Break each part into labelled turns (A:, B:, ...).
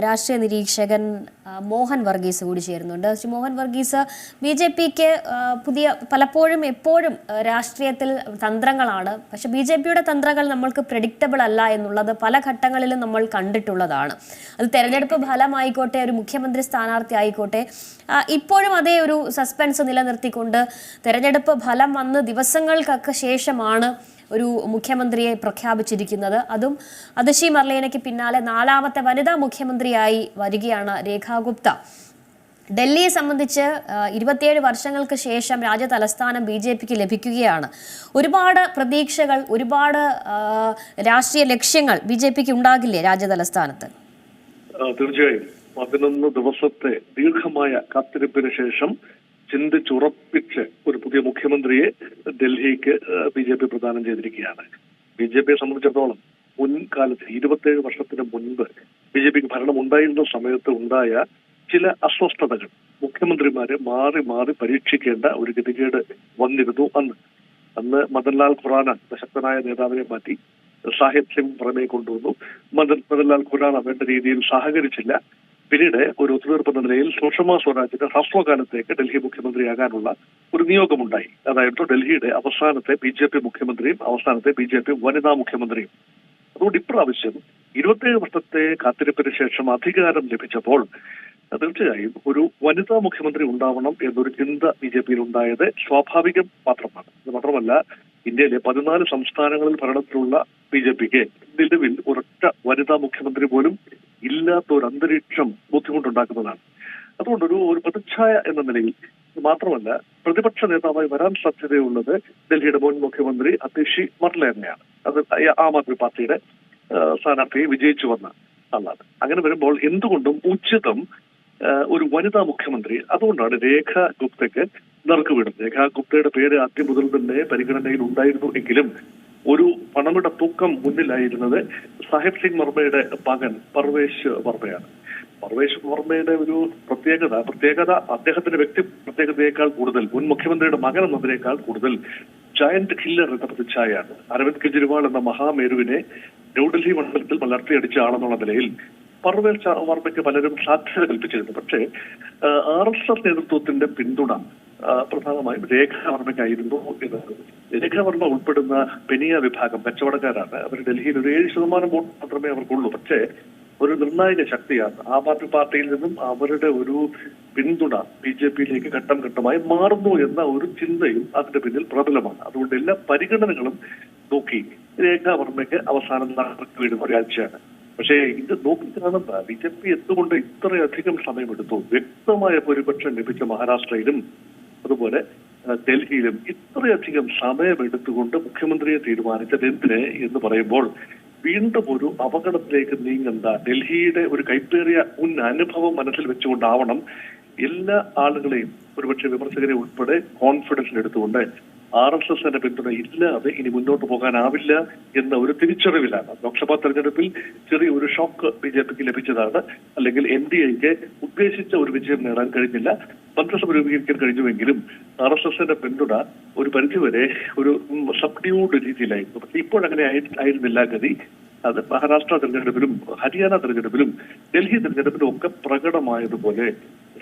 A: രാഷ്ട്രീയ നിരീക്ഷകൻ മോഹൻ വർഗീസ് കൂടി ചേരുന്നുണ്ട്. ശ്രീ മോഹൻ വർഗീസ് ബി ജെ പിക്ക് പുതിയ പലപ്പോഴും എപ്പോഴും രാഷ്ട്രീയത്തിൽ തന്ത്രങ്ങളാണ്. പക്ഷെ ബി ജെ പിയുടെ തന്ത്രങ്ങൾ നമ്മൾക്ക് പ്രഡിക്റ്റബിൾ അല്ല എന്നുള്ളത് പല ഘട്ടങ്ങളിലും നമ്മൾ കണ്ടിട്ടുള്ളതാണ്. അത് തെരഞ്ഞെടുപ്പ് ഫലമായിക്കോട്ടെ ഒരു മുഖ്യമന്ത്രി സ്ഥാനാർത്ഥി ആയിക്കോട്ടെ ഇപ്പോഴും അതേ ഒരു സസ്പെൻസ് നിലനിർത്തിക്കൊണ്ട് തെരഞ്ഞെടുപ്പ് ഫലം വന്ന് ദിവസങ്ങൾക്കൊക്കെ ശേഷമാണ് ഒരു മുഖ്യമന്ത്രിയെ പ്രഖ്യാപിച്ചിരിക്കുന്നത്. അതും അതിഷി മർലേനയ്ക്ക് പിന്നാലെ നാലാമത്തെ വനിതാ മുഖ്യമന്ത്രിയായി വരികയാണ് രേഖാ ഗുപ്ത ഡൽഹിയെ സംബന്ധിച്ച് ഇരുപത്തിയേഴ് വർഷങ്ങൾക്ക് ശേഷം രാജ്യ തലസ്ഥാനം ബി ജെ പിക്ക് ലഭിക്കുകയാണ്. ഒരുപാട് പ്രതീക്ഷകൾ ഒരുപാട് രാഷ്ട്രീയ ലക്ഷ്യങ്ങൾ ബി ജെ പിക്ക് ഉണ്ടാകില്ലേ രാജ്യ തലസ്ഥാനത്ത്?
B: തീർച്ചയായും. പതിനൊന്ന് ദിവസത്തെ ദീർഘമായ കാത്തിരിപ്പിന് ശേഷം ചിന്തിച്ചുറപ്പിച്ച് ഒരു പുതിയ മുഖ്യമന്ത്രിയെ ഡൽഹിക്ക് ബി ജെ പി പ്രദാനം ചെയ്തിരിക്കുകയാണ്. ബി ജെ പിയെ സംബന്ധിച്ചിടത്തോളം മുൻകാലത്ത് ഇരുപത്തേഴ് വർഷത്തിന് മുൻപ് ബി ജെ പിക്ക് ഭരണം ഉണ്ടായിരുന്ന സമയത്ത് ഉണ്ടായ ചില അസ്വസ്ഥതകൾ മുഖ്യമന്ത്രിമാരെ മാറി മാറി പരീക്ഷിക്കേണ്ട ഒരു ഗതികേട് വന്നിരുന്നു അന്ന്. അന്ന് മദൻലാൽ ഖുറാന ശക്തനായ നേതാവിനെ മാറ്റി സാഹിബ് സിംഗ് പുറമേ കൊണ്ടുവന്നു. മദൻ മദൻലാൽ ഖുറാന വേണ്ട രീതിയിൽ സഹകരിച്ചില്ല. പിന്നീട് ഒരു ഒത്തുതീർപ്പ് എന്ന നിലയിൽ സുഷമ സ്വരാജിന് ഹ്രസ്വകാലത്തേക്ക് ഡൽഹി മുഖ്യമന്ത്രിയാകാനുള്ള ഒരു നിയോഗമുണ്ടായി. അതായത് ഡൽഹിയുടെ അവസാനത്തെ ബി ജെ പി മുഖ്യമന്ത്രിയും അവസാനത്തെ ബി ജെ പി വനിതാ മുഖ്യമന്ത്രിയും. അതുകൊണ്ട് ഇപ്രാവശ്യം ഇരുപത്തേഴ് വർഷത്തെ കാത്തിരിപ്പിന് ശേഷം അധികാരം ലഭിച്ചപ്പോൾ തീർച്ചയായും ഒരു വനിതാ മുഖ്യമന്ത്രി ഉണ്ടാവണം എന്നൊരു ചിന്ത ബി ജെ പിയിൽ ഉണ്ടായത് സ്വാഭാവികം മാത്രമാണ്. മാത്രമല്ല ഇന്ത്യയിലെ പതിനാല് സംസ്ഥാനങ്ങളിൽ ഭരണത്തിലുള്ള ബി ജെ പിക്ക് നിലവിൽ ഒരൊറ്റ വനിതാ മുഖ്യമന്ത്രി പോലും ഇല്ലാത്ത ഒരു അന്തരീക്ഷം ബുദ്ധിമുട്ടുണ്ടാക്കുന്നതാണ്. അതുകൊണ്ട് ഒരു ഒരു പ്രതിച്ഛായ എന്ന നിലയിൽ മാത്രമല്ല പ്രതിപക്ഷ നേതാവായി വരാൻ സാധ്യതയുള്ളത് ഡൽഹിയുടെ മുൻ മുഖ്യമന്ത്രി അതിഷി മർലേനെയാണ്. അത് ആം ആദ്മി പാർട്ടിയുടെ സ്ഥാനാർത്ഥിയെ വിജയിച്ചു വന്ന ആളാണ്. അങ്ങനെ വരുമ്പോൾ എന്തുകൊണ്ടും ഉചിതം ഒരു വനിതാ മുഖ്യമന്ത്രി. അതുകൊണ്ടാണ് രേഖ ഗുപ്തയ്ക്ക് നറുക്ക് വീണത് രേഖ ഗുപ്തയുടെ പേര് ആദ്യം മുതൽ തന്നെ പരിഗണനയിൽ ഉണ്ടായിരുന്നു എങ്കിലും ഒരു പണമിട തൂക്കം മുന്നിലായിരുന്നത് സാഹിബ് സിംഗ് വർമ്മയുടെ മകൻ പർവേശ് വർമ്മയാണ്. പർവേശ് വർമ്മയുടെ ഒരു പ്രത്യേകത പ്രത്യേകത അദ്ദേഹത്തിന്റെ വ്യക്തി പ്രത്യേകതയേക്കാൾ കൂടുതൽ മുൻ മുഖ്യമന്ത്രിയുടെ മകൻ എന്നതിനേക്കാൾ കൂടുതൽ ജയന്റ് കില്ലർ എന്ന പ്രതിച്ഛായാണ് അരവിന്ദ് കെജ്രിവാൾ എന്ന മഹാമേരുവിനെ ന്യൂഡൽഹി മണ്ഡലത്തിൽ വളർത്തിയടിച്ച ആളെന്നുള്ള നിലയിൽ പർവേശ് വർമ്മയ്ക്ക് പലരും സാധ്യത കൽപ്പിച്ചിരുന്നു. പക്ഷേ ആർ എസ് എസ് നേതൃത്വത്തിന്റെ പിന്തുണ പ്രധാനമായും രേഖ വർമ്മയ്ക്കായിരുന്നു എന്നത്. രേഖ വർമ്മ ഉൾപ്പെടുന്ന പെനിയ വിഭാഗം കച്ചവടക്കാരാണ്. അവർ ഡൽഹിയിൽ ഒരു ഏഴ് ശതമാനം വോട്ട് മാത്രമേ അവർക്കുള്ളൂ. പക്ഷേ ഒരു നിർണായക ശക്തിയാണ്. ആം ആദ്മി പാർട്ടിയിൽ നിന്നും അവരുടെ ഒരു പിന്തുണ ബി ജെ പിയിലേക്ക് ഘട്ടം ഘട്ടമായി മാറുന്നു എന്ന ഒരു ചിന്തയും അതിന്റെ പിന്നിൽ പ്രബലമാണ്. അതുകൊണ്ട് എല്ലാ പരിഗണനകളും നോക്കി രേഖ വർമ്മയ്ക്ക് അവസാനം നടക്കി വീടുന്ന ഒരാഴ്ചയാണ്. പക്ഷേ ഇത് നോക്കി കാണുന്ന ബി ജെ പി എന്തുകൊണ്ട് ഇത്രയധികം സമയമെടുത്തു? വ്യക്തമായ ഭൂരിപക്ഷം ലഭിച്ച മഹാരാഷ്ട്രയിലും അതുപോലെ ഡൽഹിയിലും ഇത്രയധികം സമയമെടുത്തുകൊണ്ട് മുഖ്യമന്ത്രിയെ തീരുമാനിച്ചത് എന്തിന് എന്ന് പറയുമ്പോൾ വീണ്ടും ഒരു അപകടത്തിലേക്ക് നീങ്ങണ്ട ഡൽഹിയുടെ ഒരു കൈപ്പേറിയ മുൻ അനുഭവം മനസ്സിൽ വെച്ചുകൊണ്ടാവണം എല്ലാ ആളുകളെയും ഒരുപക്ഷെ വിമർശകരെ ഉൾപ്പെടെ കോൺഫിഡൻസിൽ എടുത്തുകൊണ്ട് ആർ എസ് എസിന്റെ പിന്തുണ ഇല്ലാതെ ഇനി മുന്നോട്ട് പോകാനാവില്ല എന്ന ഒരു തിരിച്ചറിവിലാണ്. ലോക്സഭാ തെരഞ്ഞെടുപ്പിൽ ചെറിയ ഒരു ഷോക്ക് ബി ജെ പിക്ക് ലഭിച്ചതാണ്. അല്ലെങ്കിൽ എൻ ഡി എക്ക് ഉദ്ദേശിച്ച ഒരു വിജയം നേടാൻ കഴിഞ്ഞില്ല. മന്ത്രിസഭ രൂപീകരിക്കാൻ കഴിഞ്ഞുവെങ്കിലും ആർ എസ് എസിന്റെ പിന്തുണ ഒരു പരിധിവരെ ഒരു സബ്ഡ്യൂഡ് രീതിയിലായിരുന്നു. പക്ഷെ ഇപ്പോഴങ്ങനെ ആയിരുന്നില്ല ഗതി. അത് മഹാരാഷ്ട്ര തെരഞ്ഞെടുപ്പിലും ഹരിയാന തെരഞ്ഞെടുപ്പിലും ഡൽഹി തെരഞ്ഞെടുപ്പിലും ഒക്കെ പ്രകടമായതുപോലെ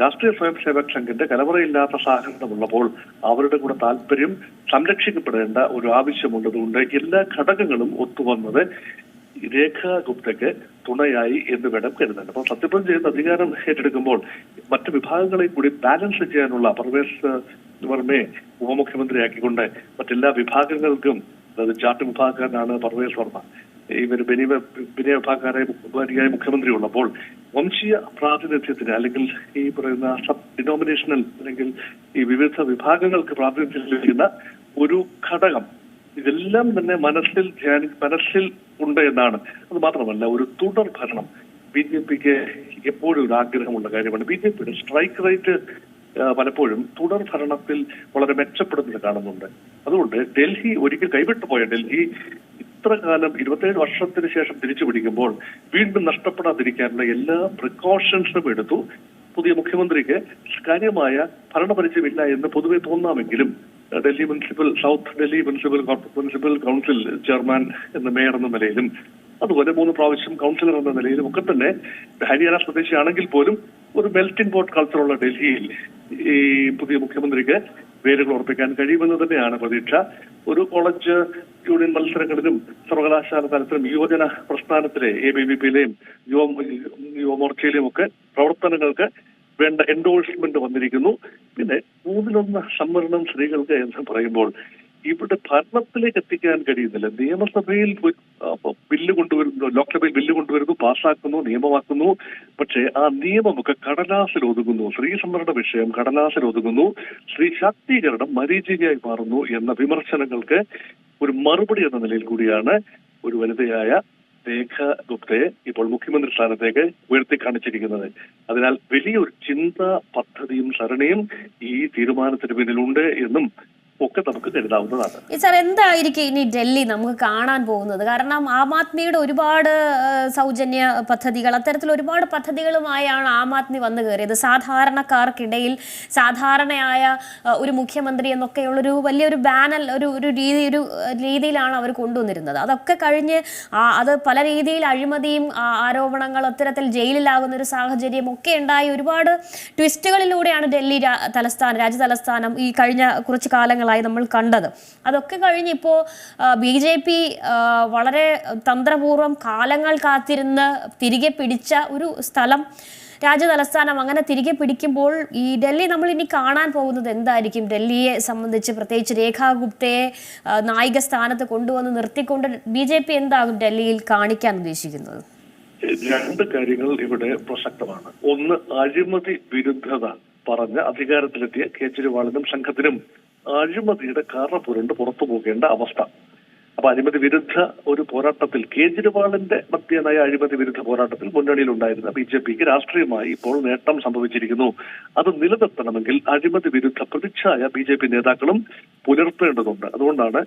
B: രാഷ്ട്രീയ സ്വയം സേവക് സംഘിന്റെ കലവറയില്ലാത്ത സാഹചര്യമുള്ളപ്പോൾ അവരുടെ കൂടെ താല്പര്യം സംരക്ഷിക്കപ്പെടേണ്ട ഒരു ആവശ്യമുള്ളതുകൊണ്ട് എല്ലാ ഘടകങ്ങളും ഒത്തുവന്നത് രേഖ ഗുപ്തയ്ക്ക് തുണയായി എന്ന് വേണം കരുതാൻ. അപ്പോൾ സത്യപ്രതിജ്ഞ ചെയ്യുന്ന അധികാരം ഏറ്റെടുക്കുമ്പോൾ മറ്റു വിഭാഗങ്ങളെ കൂടി ബാലൻസ് ചെയ്യാനുള്ള പർവേസ് വർമ്മയെ ഉപമുഖ്യമന്ത്രിയാക്കിക്കൊണ്ട് മറ്റെല്ലാ വിഭാഗങ്ങൾക്കും അതായത് ജാട്ട് വിഭാഗക്കാരനാണ് പർവേസ് വർമ്മ. ഇവർ ബനിയ ബനിയ വിഭാഗക്കാരെ വരിയായ മുഖ്യമന്ത്രി ഉള്ളപ്പോൾ വംശീയ പ്രാതിനിധ്യത്തിന് അല്ലെങ്കിൽ ഈ പറയുന്ന സബ് ഡിനോമിനേഷണൽ അല്ലെങ്കിൽ ഈ വിവിധ വിഭാഗങ്ങൾക്ക് പ്രാതിനിധ്യം ലഭിക്കുന്ന ഒരു ഘടകം ഇതെല്ലാം തന്നെ മനസ്സിൽ ധ്യാനി മനസ്സിൽ ഉണ്ട് എന്നാണ്. അത് മാത്രമല്ല ഒരു തുടർ ഭരണം. ബി ജെ പിക്ക് എപ്പോഴും ഒരു ആഗ്രഹമുള്ള കാര്യമാണ്. ബി ജെ പിയുടെ സ്ട്രൈക്ക് റേറ്റ് പലപ്പോഴും തുടർ ഭരണത്തിൽ വളരെ മെച്ചപ്പെടുന്നത് കാണുന്നുണ്ട്. അതുകൊണ്ട് ഡൽഹി ഒരിക്കൽ കൈവിട്ടുപോയ ഡൽഹി ഇത്ര കാലം ഇരുപത്തേഴ് വർഷത്തിന് ശേഷം തിരിച്ചു പിടിക്കുമ്പോൾ വീണ്ടും നഷ്ടപ്പെടാതിരിക്കാനുള്ള എല്ലാ പ്രിക്കോഷൻസും എടുത്തു. പുതിയ മുഖ്യമന്ത്രിക്ക് കാര്യമായ ഭരണപരിചയമില്ല എന്ന് പൊതുവെ തോന്നാമെങ്കിലും Delhi municipal south Delhi municipal municipal council chairman എന്ന മേയർ എന്ന നിലയിലും അതുപോലെ മൂന്ന് പ്രാവശ്യം കൗൺസിലർ എന്ന നിലയിലും ഒക്കെ തന്നെ ഹരിയാന സ്വദേശിയാണെങ്കിൽ പോലും ഒരു മെൽറ്റിംഗ് പോട്ട് കൾച്ചറുള്ള ഡൽഹിയിൽ ഈ പുതിയ മുഖ്യമന്ത്രിക്ക് വേരുകൾ ഉറപ്പിക്കാൻ കഴിയുമെന്ന് തന്നെയാണ് പ്രതീക്ഷ. ഒരു കോളേജ് യൂണിയൻ മത്സരങ്ങളിലും സർവകലാശാല തലത്തിലും യുവജന പ്രസ്ഥാനത്തിലെ എ ബി വി പിയിലെയും യുവ യുവമോർച്ചയിലെയും ഒക്കെ പ്രവർത്തനങ്ങൾക്ക് വേണ്ട എൻഡോഴ്സ്മെന്റ് വന്നിരിക്കുന്നു. പിന്നെ മൂന്നിലൊന്ന് സംവരണം സ്ത്രീകൾക്ക് എന്ന് പറയുമ്പോൾ ഇവിടെ ഭരണത്തിലേക്ക് എത്തിക്കാൻ കഴിയുന്നില്ല. നിയമസഭയിൽ ബില്ല് കൊണ്ടുവരുന്നു ലോക്സഭയിൽ ബില്ല് കൊണ്ടുവരുന്നു പാസ്സാക്കുന്നു നിയമമാക്കുന്നു. പക്ഷേ ആ നിയമമൊക്കെ കടലാസിൽ ഒതുങ്ങുന്നു. സ്ത്രീ സംവരണ വിഷയം കടലാസിൽ ഒതുങ്ങുന്നു. സ്ത്രീ ശാക്തീകരണം മരീചികയായി മാറുന്നു എന്ന വിമർശനങ്ങൾക്ക് ഒരു മറുപടി എന്ന നിലയിൽ കൂടിയാണ് ഒരു വനിതയായ രേഖ ഗുപ്തയെ ഇപ്പോൾ മുഖ്യമന്ത്രി സ്ഥാനത്തേക്ക് ഉയർത്തി കാണിച്ചിരിക്കുന്നത്. അതിനാൽ വലിയൊരു ചിന്താ പദ്ധതിയും സരണിയും ഈ തീരുമാനത്തിന് പിന്നിലുണ്ട് എന്നും ഒക്കെ നമുക്ക് കരുതാവുന്നതാണ്.
A: ഈ സാർ എന്തായിരിക്കും ഇനി ഡൽഹി നമുക്ക് കാണാൻ പോകുന്നത്? കാരണം ആം ആദ്മിയുടെ ഒരുപാട് സൗജന്യ പദ്ധതികൾ അത്തരത്തിൽ ഒരുപാട് പദ്ധതികളുമായാണ് ആം ആദ്മി വന്നു കയറിയത്. സാധാരണക്കാർക്കിടയിൽ സാധാരണയായ ഒരു മുഖ്യമന്ത്രി എന്നൊക്കെയുള്ളൊരു വലിയൊരു ബാനൽ ഒരു ഒരു രീതി ഒരു രീതിയിലാണ് അവർ കൊണ്ടുവന്നിരുന്നത്. അതൊക്കെ കഴിഞ്ഞ് അത് പല രീതിയിൽ അഴിമതിയും ആരോപണങ്ങൾ അത്തരത്തിൽ ജയിലിലാകുന്ന ഒരു സാഹചര്യം ഒക്കെ ഉണ്ടായി. ഒരുപാട് ട്വിസ്റ്റുകളിലൂടെയാണ് ഡൽഹി തലസ്ഥാനം രാജ്യ തലസ്ഥാനം ഈ കഴിഞ്ഞ കുറച്ച് കാലങ്ങളായി നമ്മൾ കണ്ടത്. അതൊക്കെ കഴിഞ്ഞ് ഇപ്പോൾ ബി ജെ പി വളരെ തന്ത്രപൂർവം കാലങ്ങൾ കാത്തിരുന്ന് തിരികെ പിടിച്ച ഒരു സ്ഥലം രാജ്യ തലസ്ഥാനം അങ്ങനെ തിരികെ പിടിക്കുമ്പോൾ ഈ ഡൽഹി നമ്മൾ ഇനി കാണാൻ പോകുന്നത് എന്തായിരിക്കും? ഡൽഹിയെ സംബന്ധിച്ച് പ്രത്യേകിച്ച് രേഖാ ഗുപ്തയെ നായിക സ്ഥാനത്ത് കൊണ്ടുവന്ന് നിർത്തിക്കൊണ്ട് ബി ജെ പി എന്താകും ഡൽഹിയിൽ കാണിക്കാൻ ഉദ്ദേശിക്കുന്നത്?
B: രണ്ട് കാര്യങ്ങൾ ഇവിടെ പ്രസക്തമാണ്. ഒന്ന് അഴിമതി വിരുദ്ധത പറഞ്ഞ് അധികാരത്തിലെത്തിയ കേജ്രിവാളിനും സംഘത്തിനും അഴിമതിയുടെ കറ പുരണ്ട് പുറത്തു പോകേണ്ട അവസ്ഥ. അപ്പൊ അഴിമതി വിരുദ്ധ ഒരു പോരാട്ടത്തിൽ കേജ്രിവാളിന്റെ മധ്യനായ അഴിമതി വിരുദ്ധ പോരാട്ടത്തിൽ മുന്നണിയിൽ ഉണ്ടായിരുന്ന ബി ജെ പിക്ക് രാഷ്ട്രീയമായി ഇപ്പോൾ നേട്ടം സംഭവിച്ചിരിക്കുന്നു. അത് നിലനിർത്തണമെങ്കിൽ അഴിമതി വിരുദ്ധ പ്രതിച്ഛായ ബി ജെ പി നേതാക്കളും പുലർത്തേണ്ടതുണ്ട്. അതുകൊണ്ടാണ്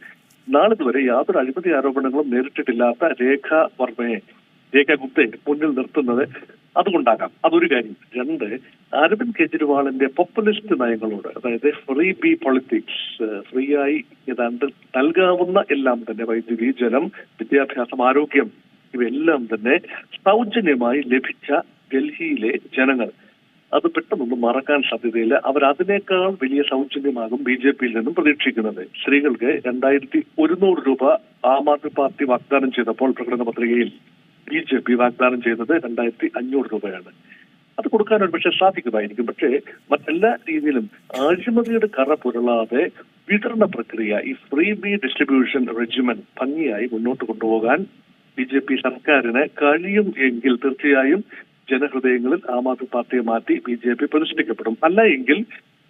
B: നാളിതുവരെ യാതൊരു അഴിമതി ആരോപണങ്ങളും നേരിട്ടിട്ടില്ലാത്ത രേഖ വർമ്മയെ രേഖ ഗുപ്തയെ മുന്നിൽ നിർത്തുന്നത് അതുകൊണ്ടാകാം. അതൊരു കാര്യം. രണ്ട് അരവിന്ദ് കെജ്രിവാളിന്റെ പോപ്പുലിസ്റ്റ് നയങ്ങളോട് അതായത് ഫ്രീ ബി പൊളിറ്റിക്സ് ഫ്രീ ആയി ഏതാണ്ട് നൽകാവുന്ന എല്ലാം തന്നെ വൈദ്യുതി ജലം വിദ്യാഭ്യാസം ആരോഗ്യം ഇവയെല്ലാം തന്നെ സൗജന്യമായി ലഭിച്ച ഡൽഹിയിലെ ജനങ്ങൾ. അത് പെട്ടെന്നൊന്നും മറക്കാൻ സാധ്യതയില്ല. അവർ അതിനേക്കാൾ വലിയ സൗജന്യമാകും ബി ജെ പിയിൽ നിന്നും പ്രതീക്ഷിക്കുന്നത്. സ്ത്രീകൾക്ക് രണ്ടായിരത്തി ഒരുന്നൂറ് രൂപ ആം ആദ്മി പാർട്ടി വാഗ്ദാനം ചെയ്തപ്പോൾ പ്രകടന പത്രികയിൽ ബി ജെ പി വാഗ്ദാനം ചെയ്യുന്നത് രണ്ടായിരത്തി അഞ്ഞൂറ് രൂപയാണ്. അത് കൊടുക്കാൻ ഒരു പക്ഷേ സാധിക്കുമായിരിക്കും. പക്ഷേ മറ്റെല്ലാ രീതിയിലും അഴിമതിയുടെ കറ പുരളാതെ വിതരണ പ്രക്രിയ ഈ ഫ്രീ ബി ഡിസ്ട്രിബ്യൂഷൻ റെജിമൻ ഭംഗിയായി മുന്നോട്ട് കൊണ്ടുപോകാൻ ബി ജെ പി സർക്കാരിന് കഴിയും എങ്കിൽ തീർച്ചയായും ജനഹൃദയങ്ങളിൽ ആം ആദ്മി പാർട്ടിയെ മാറ്റി ബി ജെ പി പ്രതിഷ്ഠിക്കപ്പെടും. അല്ല എങ്കിൽ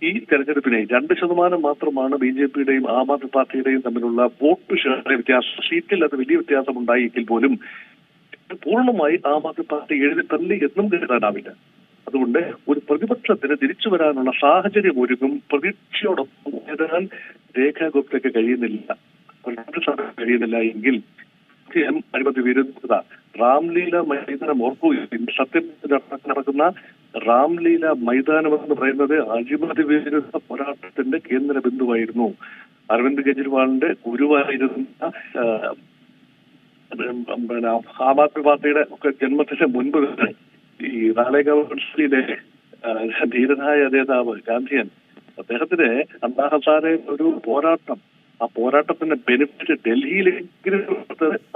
B: ഈ തെരഞ്ഞെടുപ്പിനെ രണ്ട് ശതമാനം മാത്രമാണ് ബി ജെ പിയുടെയും ആം ആദ്മി പാർട്ടിയുടെയും തമ്മിലുള്ള വോട്ട് ഷെയറിലെ വ്യത്യാസം സീറ്റിൽ അത് വലിയ വ്യത്യാസം ഉണ്ടായെങ്കിൽ പോലും പൂർണമായി ആം ആദ്മി പാർട്ടി എഴുതി തള്ളി എന്നും കരുതാനാവില്ല. അതുകൊണ്ട് ഒരു പ്രതിപക്ഷത്തിന് തിരിച്ചു വരാനുള്ള സാഹചര്യം ഒരുക്കും പ്രതീക്ഷയോടൊപ്പം നേടാൻ രേഖാ ഗുപ്തയ്ക്ക് കഴിയുന്നില്ല കഴിയുന്നില്ല എങ്കിൽ തീർച്ചയായും അഴിമതി വിരുദ്ധത. റാംലീല മൈതാനം ഓർക്കുകയും സത്യം നടക്കുന്ന റാംലീല മൈതാനം എന്ന് പറയുന്നത് അഴിമതി വിരുദ്ധ പോരാട്ടത്തിന്റെ കേന്ദ്ര ബിന്ദുവായിരുന്നു. അരവിന്ദ് കെജ്രിവാളിന്റെ ഗുരുവായിരുന്ന പിന്നെ ആം ആദ്മി പാർട്ടിയുടെ ഒക്കെ ജന്മത്തിന് മുൻപ് തന്നെ ഈ നാളേഗാവ് ഗവൺസിലെ ധീരനായ നേതാവ് ഗാന്ധിയൻ അദ്ദേഹത്തിന് അണ്ണാ ഹസാരെ ഒരു പോരാട്ടം ആ പോരാട്ടത്തിന്റെ ബെനിഫിറ്റ് ഡൽഹിയിലെങ്കിലും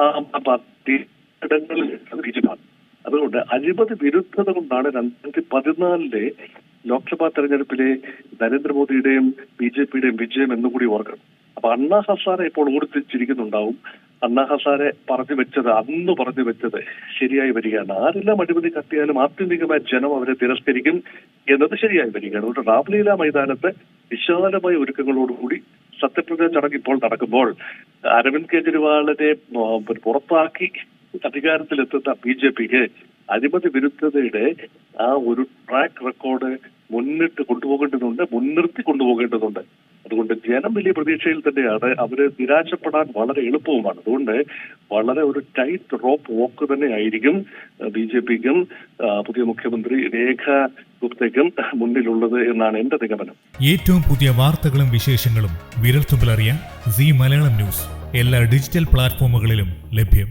B: ആം പാർട്ടി ഇടങ്ങളിൽ ബിജെപിയാണ് അതുകൊണ്ട് അഴിമതി വിരുദ്ധത കൊണ്ടാണ് രണ്ടായിരത്തി പതിനാലിലെ ലോക്സഭാ തെരഞ്ഞെടുപ്പിലെ നരേന്ദ്രമോദിയുടെയും ബി ജെ പിയുടെയും വിജയം എന്നുകൂടി ഓർക്കണം. അപ്പൊ അണ്ണാ ഹസാരെ ഇപ്പോൾ ഓടിത്തിരിച്ചിരിക്കുന്നുണ്ടാവും. അണ്ണാ പറഞ്ഞു വെച്ചത് അന്ന് പറഞ്ഞു വെച്ചത് ശരിയായി വരികയാണ്. ആരെല്ലാം അഴിമതി കത്തിയാലും ആത്യന്തികമായ ജനം അവരെ തിരസ്കരിക്കും എന്നത് ശരിയായി വരികയാണ്. അതുകൊണ്ട് റാംലീല മൈതാനത്ത് വിശാലമായ ഒരുക്കങ്ങളോടുകൂടി സത്യപ്രതിജ്ഞ ചടങ്ങ് ഇപ്പോൾ നടക്കുമ്പോൾ അരവിന്ദ് കെജ്രിവാളിനെ പുറത്താക്കി അധികാരത്തിലെത്തുന്ന ബി ജെ പിക്ക് അഴിമതി വിരുദ്ധതയുടെ ആ ഒരു ട്രാക്ക് റെക്കോർഡ് മുന്നിട്ട് കൊണ്ടുപോകേണ്ടതുണ്ട് മുൻനിർത്തി കൊണ്ടുപോകേണ്ടതുണ്ട്. അതുകൊണ്ട് ജനം വലിയ പ്രതീക്ഷയിൽ തന്നെയാണ് അവർ നിരാശപ്പെടാൻ വളരെ എളുപ്പവുമാണ്. അതുകൊണ്ട് വളരെ ഒരു ടൈറ്റ് റോപ്പ് വോക്ക് തന്നെ ആയിരിക്കും ബി ജെ പിക്കും പുതിയ മുഖ്യമന്ത്രി രേഖ ഗുപ്തയ്ക്കും മുന്നിലുള്ളത് എന്നാണ് എന്റെ നിഗമനം.
C: ഏറ്റവും പുതിയ വാർത്തകളും വിശേഷങ്ങളും വിരൽത്തുമ്പിലറിയാൻ സി മലയാളം ന്യൂസ്. എല്ലാ ഡിജിറ്റൽ പ്ലാറ്റ്ഫോമുകളിലും ലഭ്യം.